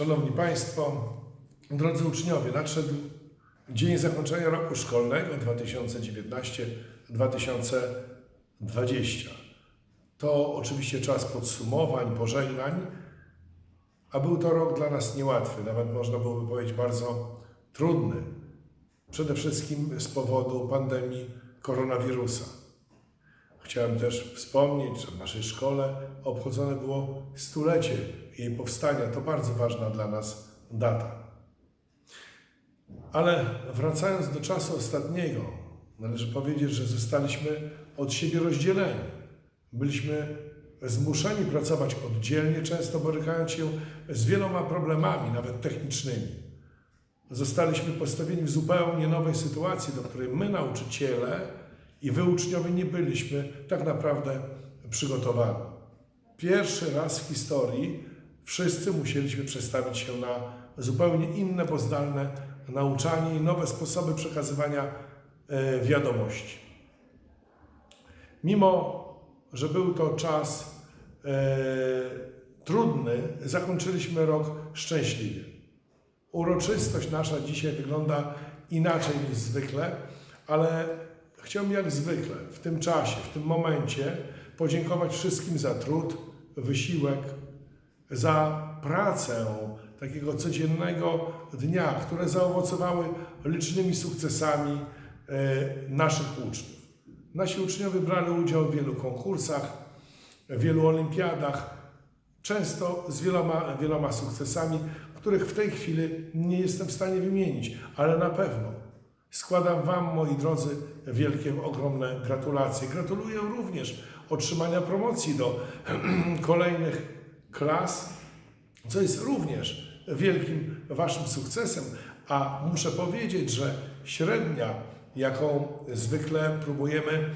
Szanowni Państwo, drodzy uczniowie, nadszedł dzień zakończenia roku szkolnego 2019-2020. To oczywiście czas podsumowań, pożegnań, a był to rok dla nas niełatwy, nawet można byłoby powiedzieć bardzo trudny. Przede wszystkim z powodu pandemii koronawirusa. Chciałem też wspomnieć, że w naszej szkole obchodzone było stulecie jej powstania. To bardzo ważna dla nas data. Ale wracając do czasu ostatniego, należy powiedzieć, że zostaliśmy od siebie rozdzieleni. Byliśmy zmuszeni pracować oddzielnie, często borykając się z wieloma problemami, nawet technicznymi. Zostaliśmy postawieni w zupełnie nowej sytuacji, do której my, nauczyciele i wy, uczniowie, nie byliśmy tak naprawdę przygotowani. Pierwszy raz w historii wszyscy musieliśmy przestawić się na zupełnie inne, pozdalne nauczanie i nowe sposoby przekazywania e, wiadomości. Mimo, że był to czas e, trudny, zakończyliśmy rok szczęśliwie. Uroczystość nasza dzisiaj wygląda inaczej niż zwykle, ale chciałbym jak zwykle w tym czasie, w tym momencie podziękować wszystkim za trud, wysiłek, za pracę takiego codziennego dnia, które zaowocowały licznymi sukcesami e, naszych uczniów. Nasi uczniowie brali udział w wielu konkursach, w wielu olimpiadach, często z wieloma, wieloma sukcesami, których w tej chwili nie jestem w stanie wymienić, ale na pewno składam Wam, moi drodzy, wielkie, ogromne gratulacje. Gratuluję również otrzymania promocji do kolejnych klas, co jest również wielkim Waszym sukcesem, a muszę powiedzieć, że średnia, jaką zwykle próbujemy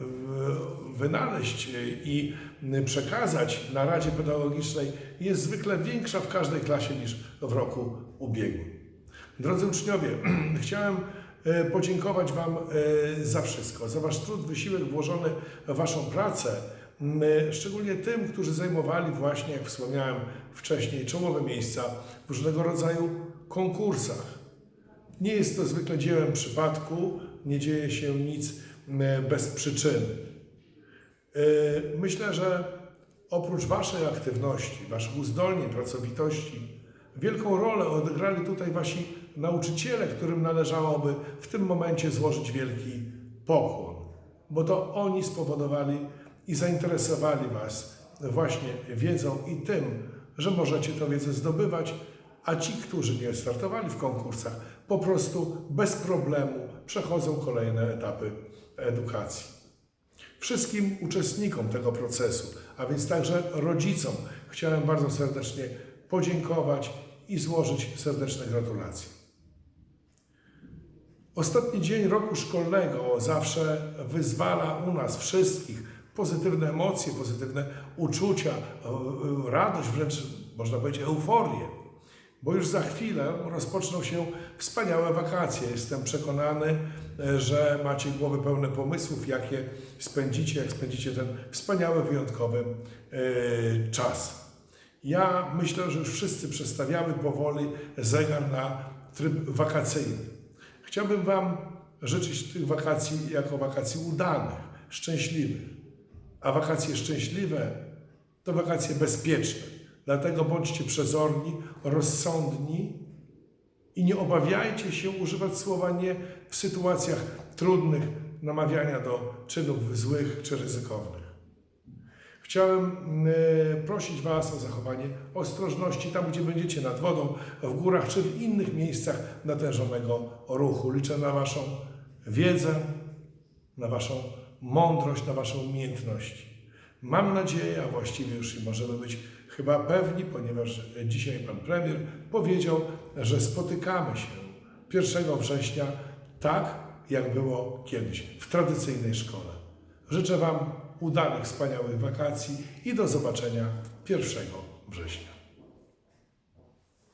w- wynaleźć i przekazać na Radzie Pedagogicznej, jest zwykle większa w każdej klasie niż w roku ubiegłym. Drodzy uczniowie, chciałem e, podziękować Wam e, za wszystko, za Wasz trud, wysiłek włożony w Waszą pracę, m, szczególnie tym, którzy zajmowali właśnie, jak wspomniałem wcześniej, czołowe miejsca w różnego rodzaju konkursach. Nie jest to zwykle dziełem przypadku, nie dzieje się nic bez przyczyny. E, Myślę, że oprócz Waszej aktywności, Waszych uzdolnień, pracowitości, wielką rolę odegrali tutaj Wasi nauczyciele, którym należałoby w tym momencie złożyć wielki pokłon, bo to oni spowodowali i zainteresowali Was właśnie wiedzą i tym, że możecie tę wiedzę zdobywać, a ci, którzy nie startowali w konkursach, po prostu bez problemu przechodzą kolejne etapy edukacji. Wszystkim uczestnikom tego procesu, a więc także rodzicom, chciałem bardzo serdecznie podziękować i złożyć serdeczne gratulacje. Ostatni dzień roku szkolnego zawsze wyzwala u nas wszystkich pozytywne emocje, pozytywne uczucia, e, e, radość, wręcz można powiedzieć euforię. Bo już za chwilę rozpoczną się wspaniałe wakacje. Jestem przekonany, e, że macie głowy pełne pomysłów, jakie spędzicie, jak spędzicie ten wspaniały, wyjątkowy czas. Ja myślę, że już wszyscy przestawiamy powoli zegar na tryb wakacyjny. Chciałbym Wam życzyć tych wakacji jako wakacji udanych, szczęśliwych. A wakacje szczęśliwe to wakacje bezpieczne. Dlatego bądźcie przezorni, rozsądni i nie obawiajcie się używać słowa nie w sytuacjach trudnych, namawiania do czynów złych czy ryzykownych. Chciałem e, prosić Was o zachowanie ostrożności tam, gdzie będziecie nad wodą, w górach czy w innych miejscach natężonego ruchu. Liczę na Waszą wiedzę, na Waszą mądrość, na Waszą umiejętności. Mam nadzieję, a właściwie już i możemy być chyba pewni, ponieważ dzisiaj Pan Premier powiedział, że spotykamy się 1 września tak, jak było kiedyś w tradycyjnej szkole. Życzę Wam udanych, wspaniałych wakacji i do zobaczenia 1 września.